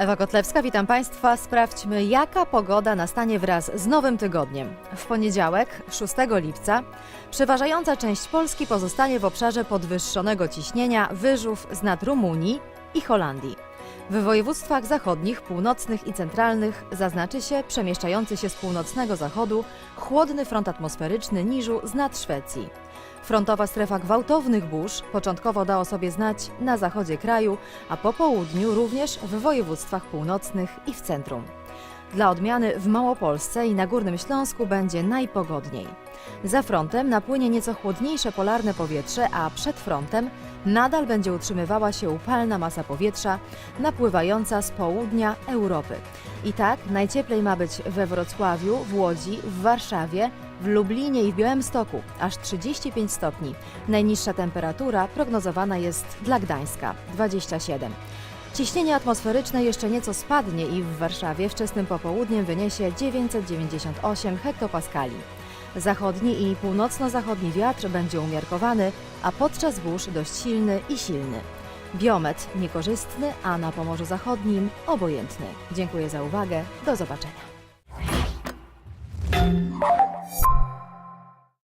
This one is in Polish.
Ewa Kotlewska, witam Państwa. Sprawdźmy, jaka pogoda nastanie wraz z nowym tygodniem. W poniedziałek, 6 lipca, przeważająca część Polski pozostanie w obszarze podwyższonego ciśnienia wyżów z nad Rumunii i Holandii. W województwach zachodnich, północnych i centralnych zaznaczy się przemieszczający się z północnego zachodu chłodny front atmosferyczny niżu z nad Szwecji. Frontowa strefa gwałtownych burz początkowo da o sobie znać na zachodzie kraju, a po południu również w województwach północnych i w centrum. Dla odmiany w Małopolsce i na Górnym Śląsku będzie najpogodniej. Za frontem napłynie nieco chłodniejsze polarne powietrze, a przed frontem nadal będzie utrzymywała się upalna masa powietrza napływająca z południa Europy. I tak najcieplej ma być we Wrocławiu, w Łodzi, w Warszawie, w Lublinie i w Białymstoku aż 35 stopni. Najniższa temperatura prognozowana jest dla Gdańska 27. Ciśnienie atmosferyczne jeszcze nieco spadnie i w Warszawie wczesnym popołudniem wyniesie 998 hektopaskali. Zachodni i północno-zachodni wiatr będzie umiarkowany, a podczas burz dość silny i silny. Biometr niekorzystny, a na Pomorzu Zachodnim obojętny. Dziękuję za uwagę. Do zobaczenia.